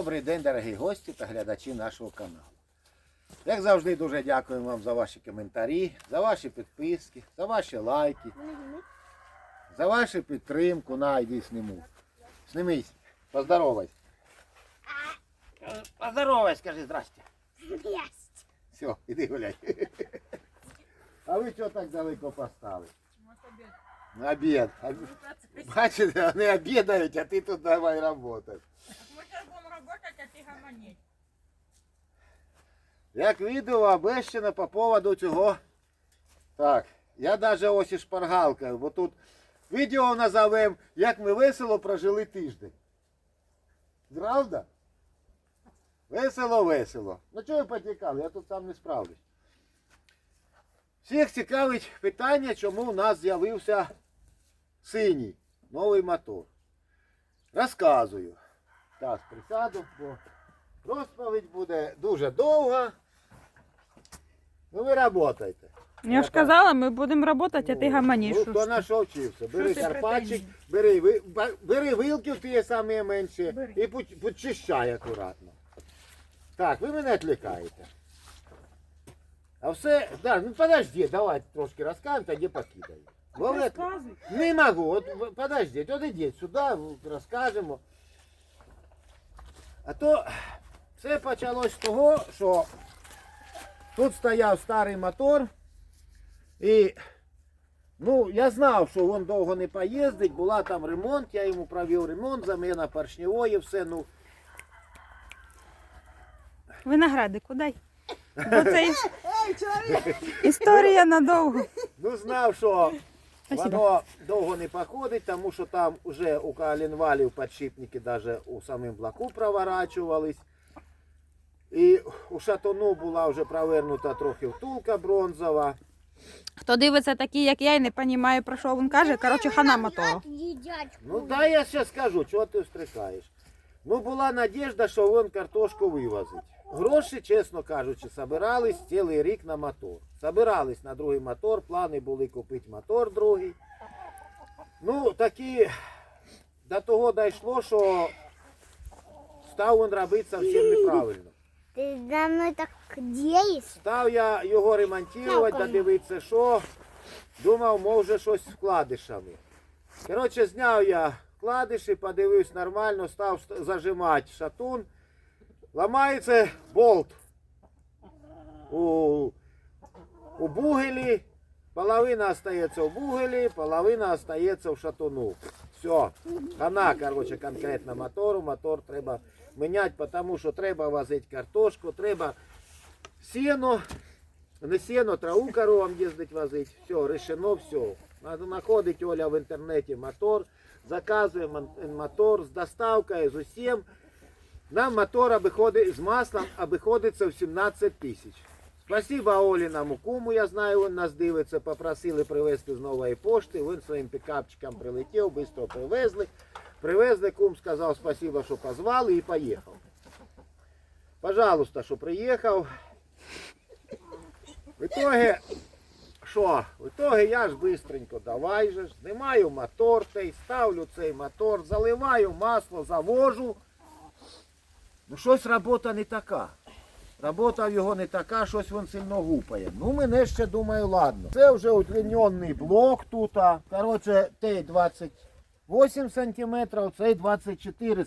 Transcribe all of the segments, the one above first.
Добрий день, дорогі гості та глядачі нашого каналу. Як завжди, дуже дякуємо вам за ваші коментарі, за ваші підписки, за ваші лайки, за вашу підтримку. На, йди сниму. Снимись, поздоровайся. Поздоровайся, скажи здрасте. Есть. Все, іди гуляй. А ви чого так далеко постали? На обід. Бачите, вони обідають, а ти тут давай працювати. Гомонить. Як відео обещано по поводу цього. Так, я навіть ось і шпаргалкою, бо тут відео назовем, як ми весело прожили тиждень. Правда? Весело, весело. Ну чого ви потікали? Я тут сам не справлюсь. Всіх цікавить питання, чому у нас з'явився синій новий мотор. Розказую. Так, присяду, бо розповідь буде дуже довга. Ну ви працюєте. Я ж казала, ми будемо працювати, а ти гаманіш. Ну, хто на що вчився? Бери ти карпатчик, бери, ви- ба- бери вилки ті самі менші Бери. і почищай акуратно. Так, ви мене відлікаєте. А все, да, ну подожди, давай трошки розкажемо, тоді Рассказывай. не можу, от в- подожди, от ідіть сюди, розкажемо. А то все почалось з того, що тут стояв старий мотор, і ну, я знав, що він довго не поїздить, була там ремонт, я йому провів ремонт, заміна поршневої, все, ну, Виногради, куди? Бо це іс- історія надовго. ну знав, що воно довго не походить, тому що там вже у коленвалів підшипники навіть у самим блоку проворачувались. І у шатуну була вже провернута трохи втулка бронзова. Хто дивиться такі, як я, і не розуміє, про що він каже, коротше, хана мотору. Ну дай я ще скажу, чого ти встрикаєш. Ну була надіжда, що він картошку вивозить. Гроші, чесно кажучи, собирались цілий рік на мотор. Собирались на другий мотор, плани були купити мотор другий. Ну, такі до того дійшло, що став він робити зовсім неправильно. Ты за мной так деешь? Став я його ремонтувати, Дякую. додивитися, що. Думав, може щось з вкладишами. Коротше, зняв я вкладиші, подивився нормально, став зажимати шатун. Ламається болт у, у бугелі. Половина остається в бугелі, половина остається в шатуну. Все. Хана, короче, конкретно мотору. Мотор треба міняти, тому що треба возити картошку, треба сено, не сено, траву коровам їздить возить. Все, решено, все. Надо знаходить Оля в інтернеті мотор, заказує мотор з доставкою, з усім. Нам мотор обиходить, з маслом обиходиться в 17 тисяч. Спасибо Оліному куму, я знаю, він нас дивиться, попросили привезти з нової пошти. Він своїм пікапчиком прилетів, швидко привезли. Привезли, кум сказав спасибо, що позвали і поїхав. Пожалуйста, що приїхав. В итоге, що? В итоге я ж бистренько давай же, знімаю мотор, той, ставлю цей мотор, заливаю масло, завожу. Ну щось робота не така. Робота в його не така, щось він сильно гупає. Ну мене ще думаю, ладно. Це вже удлинений блок тут. Коротше, Т-20. 8 сантиметров, цей 24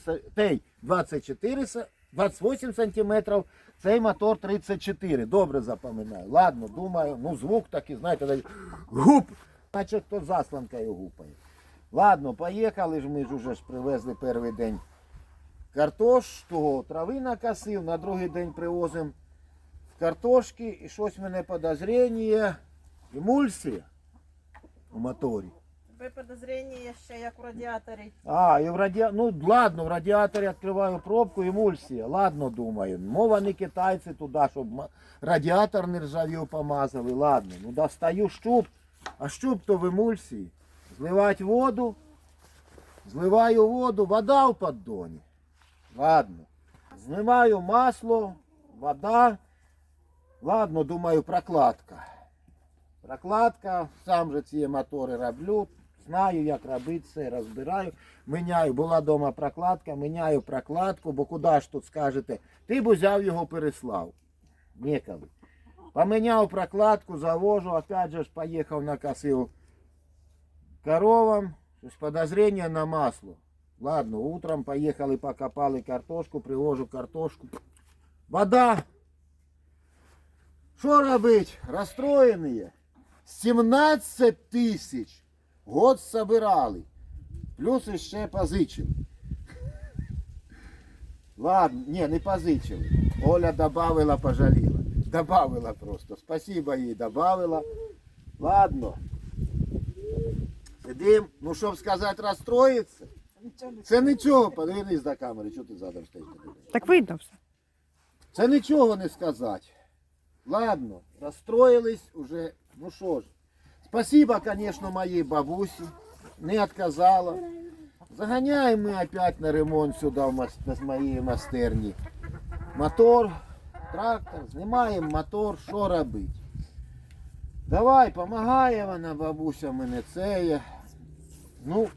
24 28 сантиметров, цей мотор 34. Добре запам'ятаю. Ладно, думаю, ну звук такий, знаєте, гуп, наче хто засланкою гупає. Ладно, поїхали ж, ми ж уже ж привезли перший день картош, того трави накосив, на другий день привозимо картошки і щось мене подозрення. емульсія у моторі. Ви подозрення ще як у радіаторі. А, і в раді... ну ладно, в радіаторі відкриваю пробку, емульсія. Ладно, думаю. Мова не китайці туди, щоб радіатор не ржавів помазали. Ладно, ну достаю щуп, а щуп то в емульсії. Зливати воду, зливаю воду, вода в поддоні. Ладно. Зливаю масло, вода. Ладно, думаю, прокладка. Прокладка, сам же ці мотори роблю. Знаю, як робити все, розбираю. Міняю, була вдома прокладка, міняю прокладку, бо куди ж тут скажете, ти б взяв його переслав. Ніколи. Поміняв прокладку, завожу, опять же ж поїхав накосив коровам, щось подозрение на масло. Ладно, утром поехали, покопали картошку, привожу картошку. Вода. Що робить? Розстроєні. 17 тисяч. Год собирали. Плюс ще позичили. Ладно, не, не позичили. Оля добавила, пожаліла. Добавила просто. Спасибо їй, добавила. Ладно. Сидим, ну щоб сказати, розстроїться. Це нічого, подивись до камери, що ти задом стоїш. Так видно все. Це нічого не сказати. Ладно, розстроїлись уже, ну що ж. Спасибо, конечно, моїй бабусі. Не отказала. Заганяємо ми опять на ремонт сюди в моїй майстерні. Мотор, трактор, знімаємо мотор, що робити? Давай, помагає вона, бабуся мене це. Ну,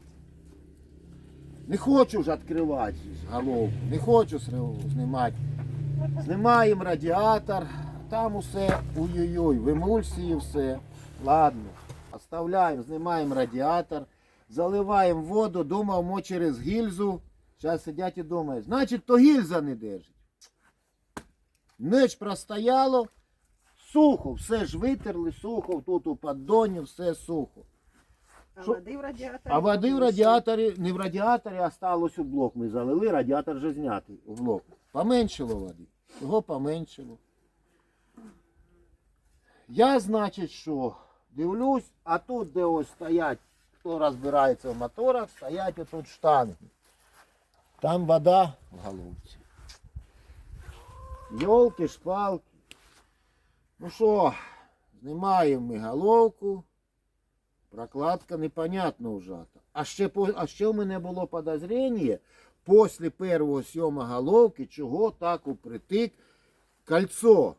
не хочу ж відкривати голову, не хочу знімати. Знімаємо радіатор, там усе ой-ой-ой, в емульсії все. Ладно, оставляємо, знімаємо радіатор, заливаємо воду, думав, мо через гільзу. Зараз сидять і думають, значить, то гільза не держить. Ніч простояло, сухо, все ж витерли, сухо, тут у поддоні, все сухо. А Що? води в радіаторі? А води в радіаторі, не в радіаторі, а сталося у блок. Ми залили, радіатор вже знятий у блок. Поменшило води. Його поменшило. Я, значить, що дивлюсь, а тут, де ось стоять, хто розбирається в моторах, стоять тут штанги. Там вода в головці. Йолки, шпалки. Ну що, знімаємо ми головку. Прокладка непонятно вжата. А ще, а ще в мене було подозріння після першого сьома головки, чого так упритик кольцо,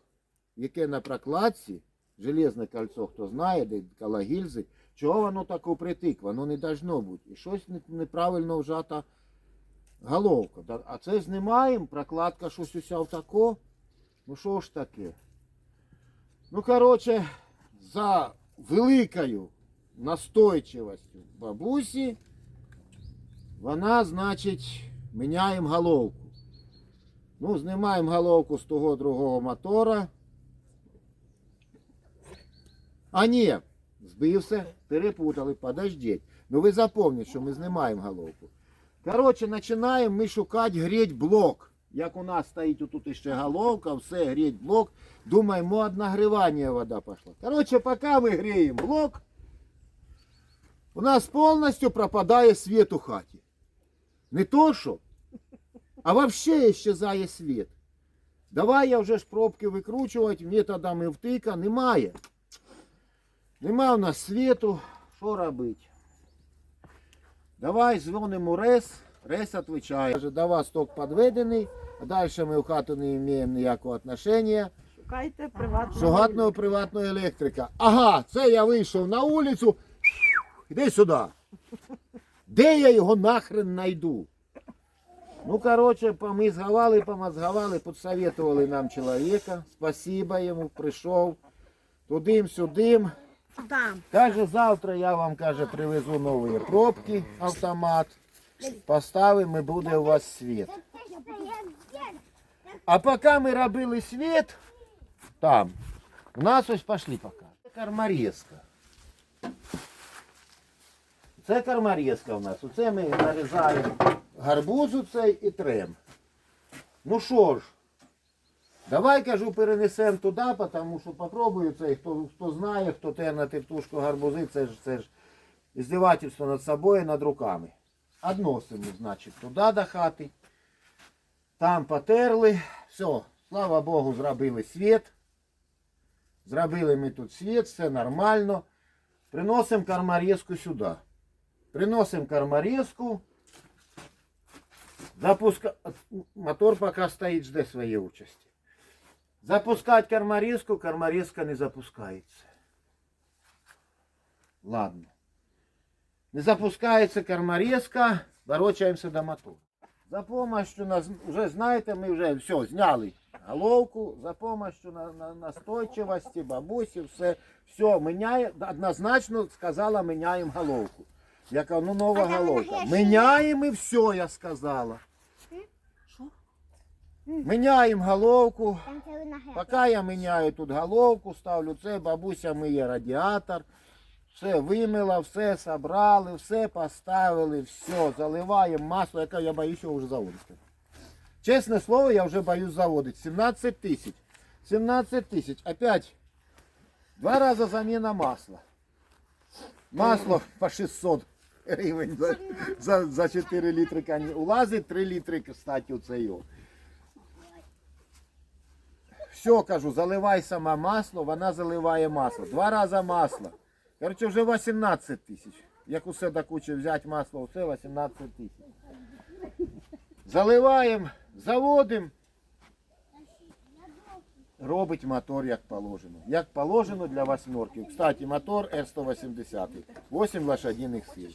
яке на прокладці, железне кольцо, хто знає, де коло гільзи, чого воно так упритик, воно не должно бути. І щось неправильно вжата головка. А це знімаємо, прокладка щось уся тако. Ну що ж таке? Ну, коротше, за великою настойчивостю бабусі, вона, значить, міняємо головку. Ну, знімаємо головку з того другого мотора. А ні, збився, перепутали, подождіть. Ну ви запомніть, що ми знімаємо головку. Коротше, починаємо ми шукати греть блок. Як у нас стоїть тут ще головка, все, греть блок. Думаємо, от нагрівання вода пішла. Коротше, поки ми греємо блок, у нас повністю пропадає світ у хаті. Не то що, а взагалі исчезає світ. Давай я вже ж пробки викручувати методами втика. Немає. Нема у нас світу. Що робити? Давай дзвонимо РЕС. РЕС відповідає. Каже, до вас ток підведений, а далі ми в хату не маємо ніякого отношення. Шукайте приватного. Шугатного приватного електрика. Ага, це я вийшов на вулицю. Іди сюди. Де я його нахрен знайду? Ну, коротше, помизгавали, помозгавали, підсоветували нам чоловіка. Спасибо йому, прийшов. Тудим-сюдим. Там. Каже, завтра я вам каже, привезу нові пробки, автомат. Поставимо і буде у вас світ. А поки ми робили світ, там, у нас ось пішли поки. Це кармарезка. Це кармарезка у нас. Оце ми нарізаємо гарбузу цей і трем. Ну що ж, Давай кажу, перенесемо туди, тому що попробую цей, хто, хто знає, хто те на тертушку гарбузи, це ж це ж іздівательство над собою, над руками. Односимо, значить, туди до хати. Там потерли. Все, слава Богу, зробили світ. Зробили ми тут світ, все нормально. Приносимо кармарезку сюди. Приносимо кармарезку. Запуска... Мотор поки стоїть, жде своєї участі. Запускати кармарезку, кармарезка не запускається. Ладно. Не запускається корморезка, ворочаємося до мотора. За помощью, вже знаєте, ми вже все, зняли головку, за помощью на, на, настойчивості, бабусі, все, все, міняє, однозначно сказала, міняємо головку. Я кажу, ну нова головка. Міняємо і все, я сказала. Міняємо головку. Поки я міняю тут головку, ставлю це, бабуся миє радіатор, все вимила, все собрали, все поставили, все, заливаємо масло, яке я боюся вже заводити. Чесне слово, я вже боюсь заводити. 17 тисяч. 17 тисяч. Опять два рази заміна масла. Масло по 600 гривень за, за, за 4 літри. Улазить 3 літри, кстати, у це його. Все, кажу, заливай сама масло, вона заливає масло. Два рази масло. Короче, вже 18 тисяч. Як усе до кучі взяти масло, усе 18 тисяч. Заливаємо, заводимо. Робить мотор як положено. Як положено для восьмерки. Кстати, мотор R180. 8 лошадиних сил.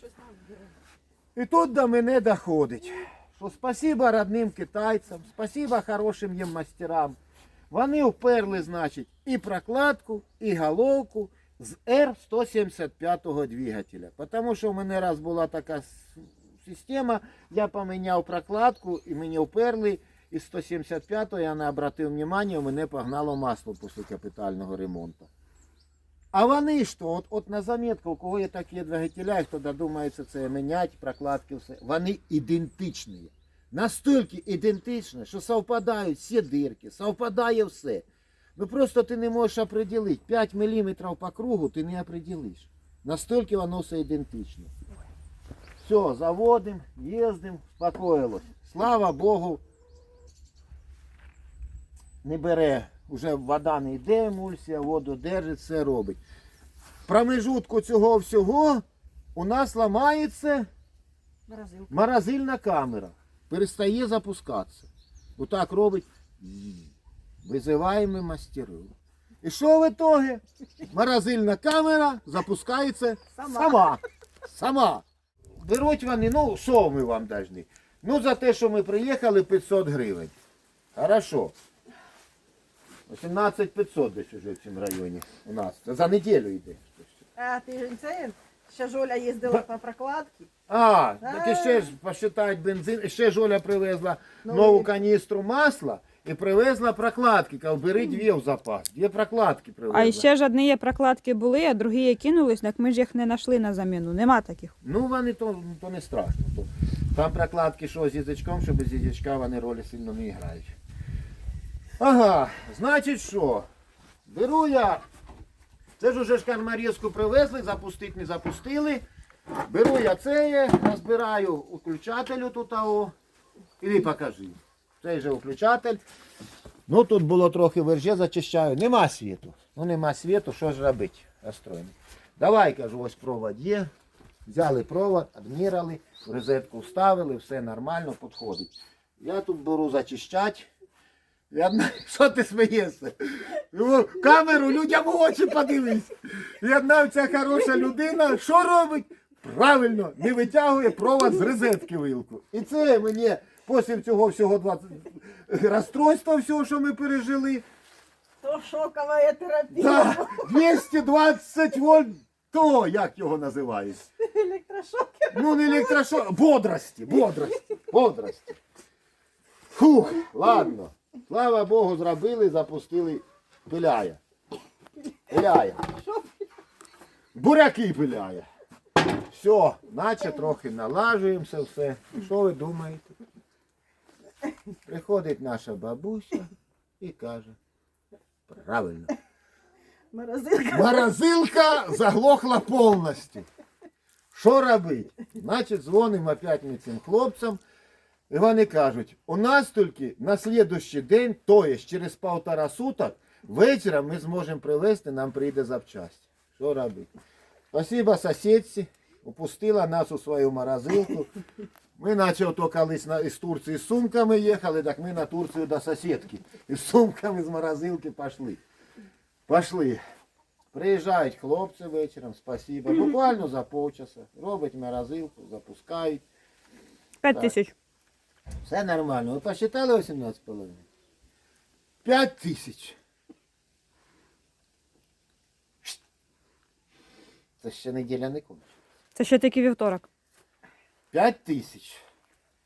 І тут до мене доходить, що спасибо родним китайцям, спасибо хорошим їм мастерам. Вони вперли, значить, і прокладку, і головку з R175 двигателя. Тому що в мене раз була така система, я поміняв прокладку і мені вперли із 175-го я не обратив внимання, мене погнало масло після капітального ремонту. А вони що, от, от на заметку, у кого є такі двигателя, і хто додумається це міняти, прокладки, все, вони ідентичні. Настільки ідентичні, що совпадають всі дирки, совпадає все. Ну просто ти не можеш определити. 5 мм по кругу ти не определиш. Настільки воно все ідентично. Все, заводимо, їздимо, спокоїлось. Слава Богу, не бере. Уже вода не йде, емульсія, воду держить, все робить. Промежутку цього всього у нас ламається морозильна камера. Перестає запускатися. Отак робить. Визиваємо мастерів. І що в итоге? Морозильна камера запускається Сама. сама. Сама. Беруть вони, ну що ми вам должны? Ну за те, що ми приїхали 500 гривень. Хорошо. 18 500 десь уже в цьому районі у нас. За неділю йде. А ти ж ще Жоля їздила по прокладці. А, так і ще ж посчитають бензин, і ще Жоля привезла Ну, нову і- каністру масла і привезла прокладки. Кав, бери дві в запас. Дві прокладки привезла. А ще ж одні прокладки були, а другі кинулись, так ми ж їх не знайшли на заміну. Нема таких. Ну вони то, то не страшно. То, там прокладки, що з язичком, що без язичка вони ролі сильно не грають. Ага, значить що? Беру я. Це ж уже ж кармарізку привезли, запустити не запустили. Беру я це, розбираю включателю тут. Іди покажи. Цей же включатель. Ну тут було трохи верже, зачищаю. Нема світу. Ну нема світу, що ж робити? Розстроєний. Давай, кажу, ось провод є. Взяли провод, адмірали, в розетку вставили, все нормально, підходить. Я тут беру зачищати. Я, одна- що ти смієшся? Ну, Камеру людям в очі подивись. І одна ця хороша людина, що робить? Правильно, не витягує провод з розетки вилку. І це мені після цього всього 20... розстройства всього, що ми пережили. То шокова терапія. Да, 220 вольт, то як його називають? Електрошокер. Ну не електрошок, бодрості, бодрості, бодрості. Фух, ладно. Слава Богу, зробили, запустили. Пиляє. Пиляє. Буряки пиляє. Все, наче трохи налажуємося все. Що ви думаєте? Приходить наша бабуся і каже. Правильно. Морозилка. Морозилка заглохла повністю. Що робити? Значить, дзвонимо опять ми цим хлопцям. І вони кажуть, у нас тільки на слідущий день, то є через півтора суток, вечором ми зможемо привезти, нам прийде запчасті. Що робити? Спасибо сусідці, упустила нас у свою морозилку. Ми наче ото колись із Турції з сумками їхали, так ми на Турцію до сусідки. І з сумками з морозилки пішли. Пошли. Приїжджають хлопці вечором, спасибо. Буквально за полчаса. Робить морозилку, запускають. П'ять тисяч. Все нормально. Ви посчитали 18,5? 5 тисяч. Це ще неділя не кончилась. Це ще тільки вівторок. 5 тисяч.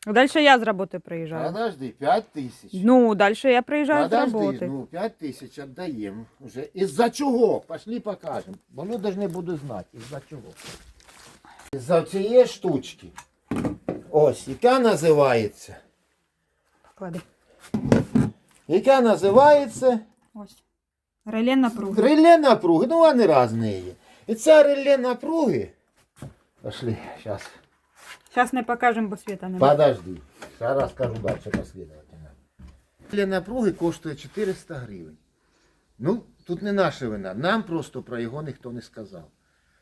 Далі я з роботи приїжджаю. Подожди, 5 тисяч. Ну, далі я приїжджаю з Подожди, роботи. ну 5 тисяч віддаємо. Уже. Із-за чого? Пошли покажемо. Бо люди ж не будуть знати, із-за чого. Із-за цієї штучки. Ось, яка називається. Клади. Яка називається Ось. Реле напруги. реле напруги. Ну, вони різні є. І ця реле напруги. Пошли, зараз. Зараз не покажемо, бо світа немає. Подожди. Зараз скажу далі послідовательно. Для напруги коштує 400 гривень. Ну, тут не наша вина. Нам просто про його ніхто не сказав.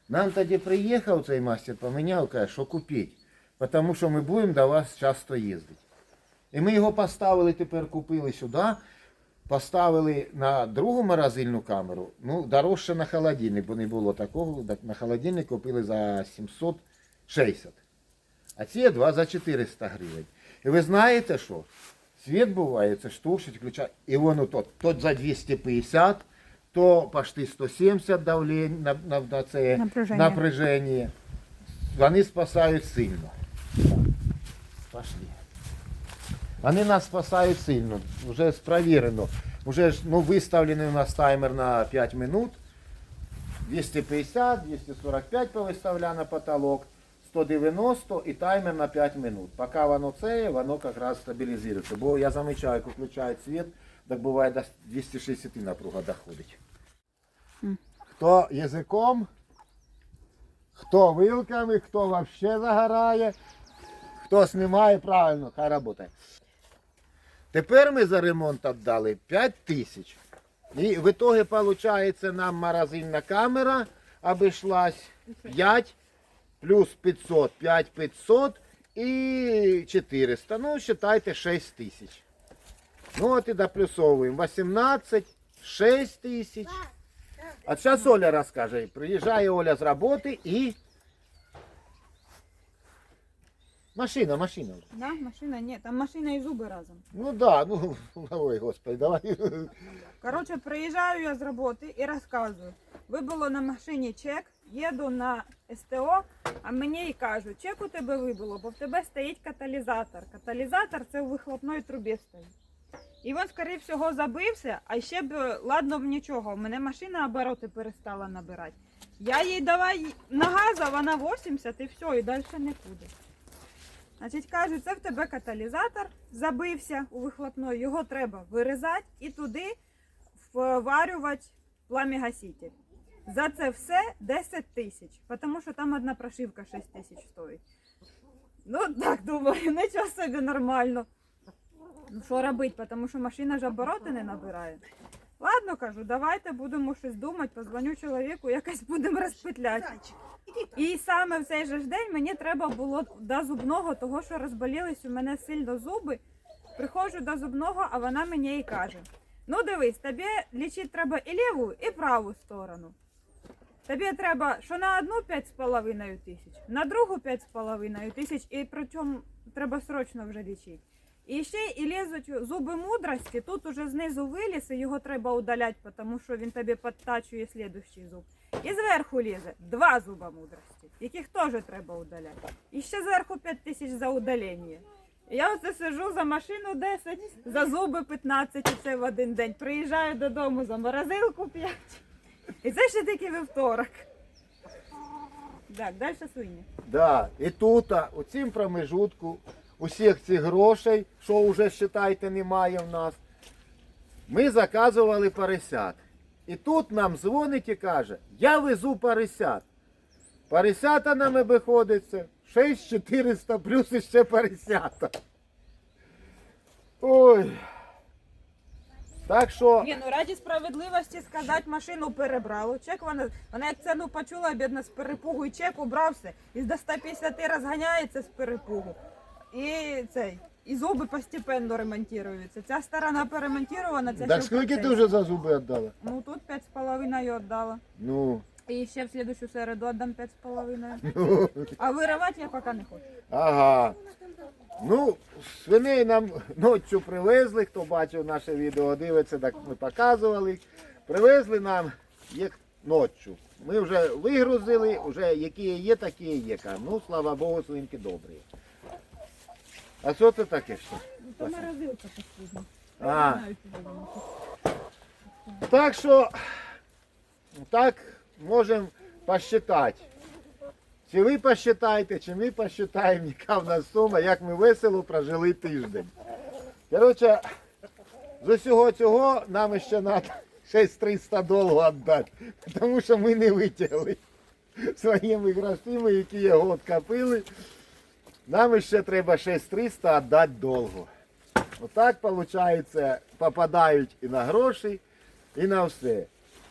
Нам тоді приїхав цей мастер, поміняв, каже, що купіть. Тому що ми будемо до вас часто їздити. І ми його поставили, тепер купили сюди, поставили на другу морозильну камеру. Ну, дорожче на холодильник, бо не було такого. Так На холодильник купили за 760. А ці два за 400 гривень. І ви знаєте що? Світ буває, це штучить, включає. І воно то, то за 250, то почти 170 давлень на, на, на це Напряження. напряження. Вони спасають сильно. Пошли. Вони нас спасають сильно. Вже спровірено. Вже ну, виставлений у нас таймер на 5 минут. 250, 245 повиставляв на потолок, 190 і таймер на 5 минут. Поки воно це, воно якраз стабілізується. Бо я замічаю, як включають світ, так буває до 260 напруга доходить. Хто язиком, хто вилками, хто взагалі загорає, хто знімає, правильно, хай працює. Тепер ми за ремонт віддали 5 тисяч. І в итоге виходить нам морозильна камера обійшлась 5 плюс 500, 5 500 і 400. Ну, считайте 6 тисяч. Ну от і доплюсовуємо. 18, 6 тисяч. А зараз Оля розкаже. Приїжджає Оля з роботи і... Машина, машина. Да, машина, ні, там машина і зуби разом. Ну да, ну ой, господи, давай. Коротше, приїжджаю я з роботи і розказую. Вибило на машині чек, їду на СТО, а мені і кажуть, чек у тебе вибило, бо в тебе стоїть каталізатор. Каталізатор це у вихлопної трубі стоїть. І він, скоріше всього, забився, а ще б ладно б нічого. У мене машина обороти перестала набирати. Я їй давай на газ, а вона 80 і все, і далі не буде. Значить, кажуть, це в тебе каталізатор забився у вихлопної, його треба вирізати і туди вварювати пламігаситель. За це все 10 тисяч, тому що там одна прошивка 6 тисяч стоїть. Ну так думаю, нічого собі нормально. Ну що робити, тому що машина ж обороти не набирає. Ладно, кажу, давайте будемо щось думати, позвоню чоловіку, якось будемо розпетляти. І саме в цей же ж день мені треба було до зубного, того що розболілись у мене сильно зуби. Приходжу до зубного, а вона мені і каже: ну дивись, тобі лічити треба і ліву, і праву сторону. Тобі треба, що на одну 5,5 тисяч, на другу 5,5 тисяч, і причому треба срочно вже лічити. І ще і лізуть зуби мудрості, тут уже знизу виліз, і його треба удаляти, тому що він тобі підтачує слідущий зуб. І зверху лізе два зуба мудрості, яких теж треба удаляти. І ще зверху 5 тисяч за удалення. Я оце сижу за машину 10, за зуби 15 і це в один день. Приїжджаю додому за морозилку 5. І це ще тільки вівторок. Так, далі свині. Да. І тут, у цім промежутку, усіх цих грошей, що вже вважайте, немає в нас, ми заказували поросят. І тут нам дзвонить і каже, я везу поросят. Поросята нам обиходиться 6400 плюс іще поросята. Ой. Так що. Ні, ну раді справедливості сказати, машину перебрало. Чек вона, вона як ціну почула, бідна з перепугу, і чек убрався. І до 150 розганяється з перепугу. І цей. і зуби постепенно ремонтуються. Ця сторона перемонтована, ця Так скільки ти вже за зуби віддала? Ну тут 5,5 віддала. Ну, І ще в слідущу середу віддам 5,5. ну, А виривати я поки не хочу. ага. Ну, свиней нам ночі привезли, хто бачив наше відео, дивиться, так ми показували. Привезли нам як ночі. Ми вже вигрузили, вже які є, такі є. Ну, слава Богу, свинки добрі. А що це таке? Що? То морозилка постійно. А. Так що так можемо посчитати. Чи ви посчитаєте, чи ми посчитаємо, яка в нас сума, як ми весело прожили тиждень. Коротше, з усього цього нам ще треба 6300 доларів віддати, тому що ми не витягли своїми грошима, які год копили. Нам ще треба 6300 віддати довго. Отак, виходить, попадають і на гроші, і на все.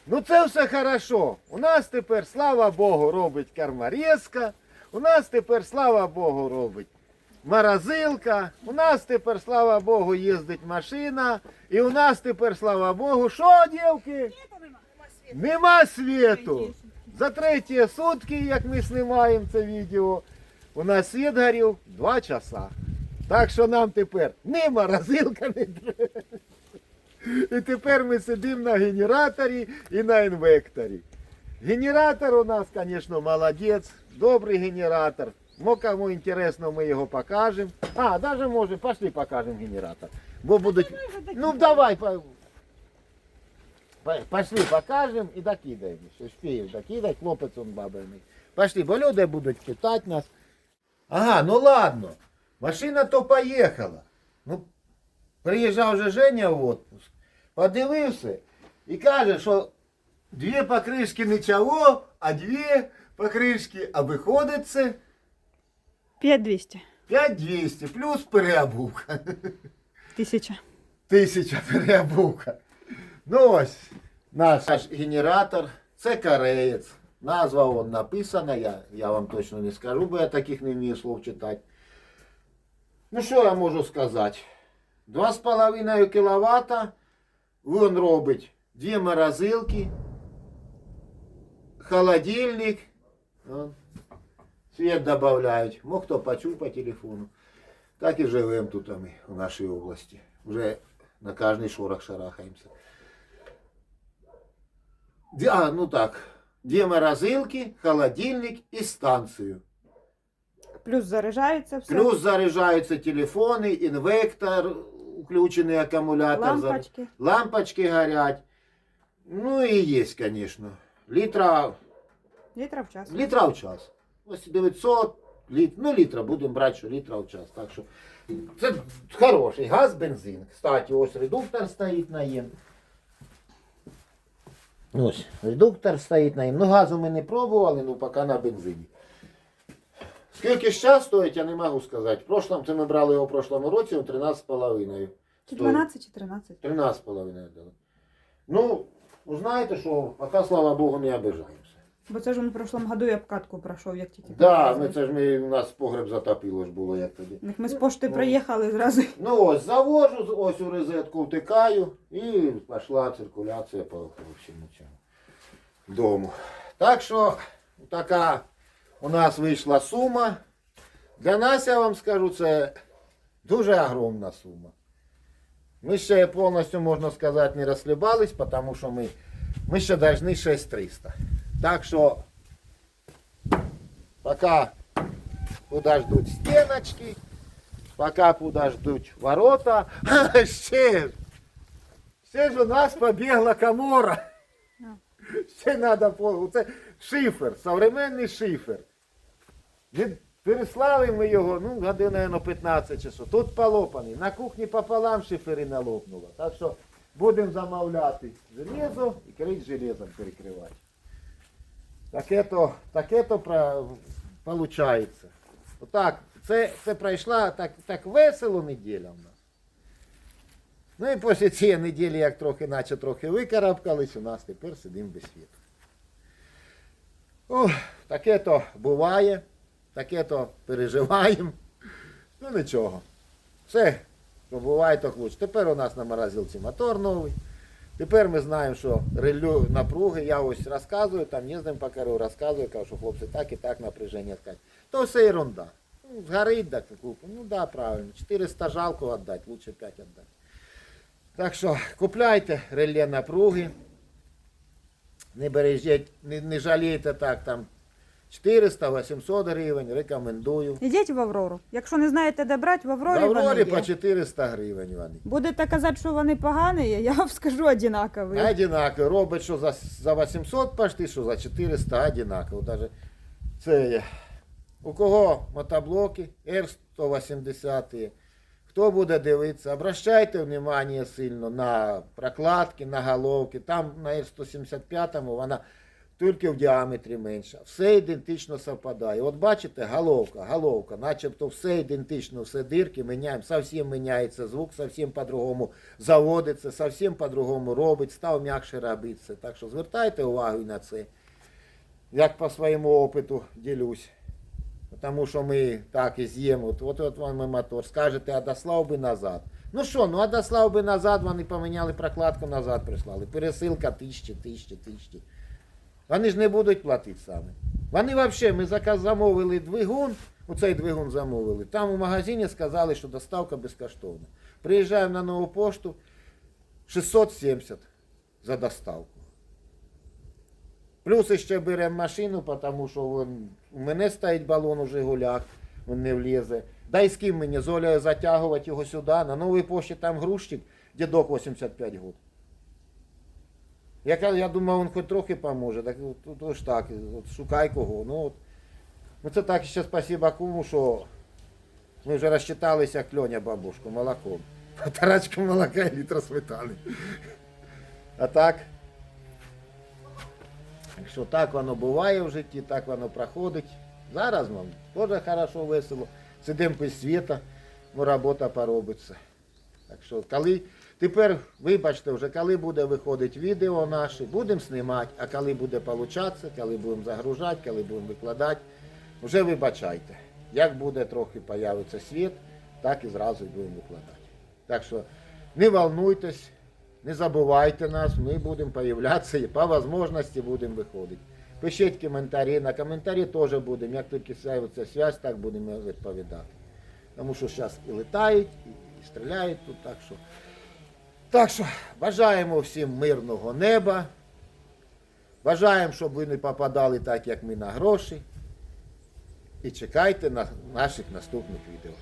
Ну це все хорошо. У нас тепер, слава Богу, робить кармарезка, у нас тепер, слава Богу, робить морозилка, у нас тепер, слава Богу, їздить машина, і у нас тепер, слава Богу, що, дівки? Нема світу. За треті сутки, як ми знімаємо це відео, у нас світ горів 2 часа. Так що нам тепер ні морозилка не треба. І тепер ми сидимо на генераторі і на інвекторі. Генератор у нас, звісно, молодець, добрий генератор. Ну, кому інтересно, ми його покажемо. А, навіть може, пошли покажемо генератор. Бо будуть. Ну давай, по- пошли покажемо і докидаємо. Що спієш докидати, хлопець он бабиний. Пошли, бо люди будуть питати нас. Ага, ну ладно. Машина то поїхала. Ну, приїжджав же Женя в отпуск, подивився і каже, що дві покришки нічого, а дві покришки, а виходить це 5200. 5200 плюс переобувка. Тисяча. Тисяча переобувка. Ну ось наш, наш генератор, це кореєць. Назва вон написана, я, я вам точно не скажу, бо я таких не вмію слов читати. Ну що я можу сказати? 2,5 кВт він робить дві морозилки, холодильник, он, світ додають. Мог хто почув по телефону. Так і живемо тут ми у нашій області. Вже на кожний шорох шарахаємося. Дві- А, ну так. Дві морозилки, холодильник і станцію. Плюс заряджається все. Плюс заряджаються телефони, інвектор, включений акумулятор. лампочки. Лампочки горять. Ну і є, звісно. Літра, Літра в час. літра в час. Ось 900, літ, ну літра, будемо брати, що літра в час. Так що це хороший газ, бензин. Кстати, ось редуктор стоїть на їм. Ось, редуктор стоїть на їм. Ну газу ми не пробували, ну поки на бензині. Скільки ще стоїть, я не можу сказати. В прошлом, це ми брали його в прошлому році, у 13,5. Чи 12 чи 13. 13,5 дали. Ну, знаєте, що поки, слава Богу, не обижаємося. Бо це ж він в прошлому году і обкатку пройшов, як тільки. Да, ми це ж ми, у нас погреб затопило ж було, як тоді. Так Ми з пошти Ну. приїхали зразу. Ну ось, завожу, ось у розетку втикаю і пішла циркуляція по, по всьому цьому дому. Так що така у нас вийшла сума. Для нас, я вам скажу, це дуже огромна сума. Ми ще повністю, можна сказати, не розхлібались, тому що ми, ми ще повинні 6300. Так що поки подождуть стіночки, поки подождуть ворота. А ще ж, ще ж у нас побігла комора. Ще треба по. Це шифер, современний шифер. Переслали ми його, ну, годин, мабуть, 15 часов. Тут полопаний. На кухні пополам шиферина лопнула. Так що будемо замовляти железо і крить железом перекривати. Таке то, таке то про. Отак, це, це пройшла так, так весело неділя в нас. Ну і після цієї неділі, як трохи, наче трохи викарабкались, у нас тепер сидимо без світу. Ох, таке то буває, таке то переживаємо. Ну нічого. Все, що буває, то лучше. Тепер у нас на морозилці мотор новий. Тепер ми знаємо, що релю напруги, я ось розказую, там їздимо по керу, розказую, кажу, хлопці так і так напряження ткать. То все ерунда. Ну, згорить, так купу. Ну да, правильно. 400 жалко віддати, лучше 5 віддати. Так що купляйте реле напруги. Не бережіть, не, не жалійте так там 400-800 гривень, рекомендую. Ідіть в Аврору. Якщо не знаєте, де брати, в В Аврорі, Аврорі вони по є. 400 гривень вони. Будете казати, що вони погані, я вам скажу одинакові. Одинаково. Робить, що за, за 800 почти, що за 400 одинаково. Даже це є. У кого мотоблоки R180. Хто буде дивитися, обращайте внимание сильно на прокладки, на головки. Там на R175 вона тільки в діаметрі менша. Все ідентично совпадає. От бачите, головка, головка, начебто все ідентично, все дирки міняємо, зовсім міняється звук, зовсім по-другому заводиться, зовсім по-другому робить, став м'якше робитися. Так що звертайте увагу на це. Як по своєму опиту ділюсь. Тому що ми так і з'їмо. От, от, от вам і мотор. Скажете, а дослав би назад. Ну що, ну а дослав би назад, вони поміняли прокладку, назад прислали. Пересилка тисячі, тисячі, тисячі. Вони ж не будуть платити саме. Вони взагалі, ми заказ замовили двигун, оцей двигун замовили. Там у магазині сказали, що доставка безкоштовна. Приїжджаємо на нову пошту 670 за доставку. Плюс ще беремо машину, тому що вон, у мене стоїть балон у Жигулях, він не влізе. Дай з ким мені з Олею затягувати його сюди. На новій пошті там грузчик, дідок 85 років. Я, я думав, він хоч трохи поможе. Так от, от, ж так, от, шукай кого. Ну, от. ну це так ще спасибо кому, що ми вже розчиталися як Льоня бабушку молоком. Тарачка молока і літра сметани. А так. Якщо так воно буває в житті, так воно проходить. Зараз нам теж хорошо, весело. Сидимо без світа, ну робота поробиться. Так що, коли тепер, вибачте, вже коли буде виходити відео наше, будемо знімати, а коли буде получатися, коли будемо загружати, коли будемо викладати, вже вибачайте. Як буде трохи появиться світ, так і зразу будемо викладати. Так що не волнуйтесь, не забувайте нас, ми будемо появлятися і по можливості будемо виходити. Пишіть коментарі, на коментарі теж будемо. Як тільки з'явиться зв'язь, так будемо відповідати. Тому що зараз і летають, і, і стріляють тут, так що. Так що бажаємо всім мирного неба. Бажаємо, щоб ви не попадали так, як ми на гроші. І чекайте на наших наступних відео.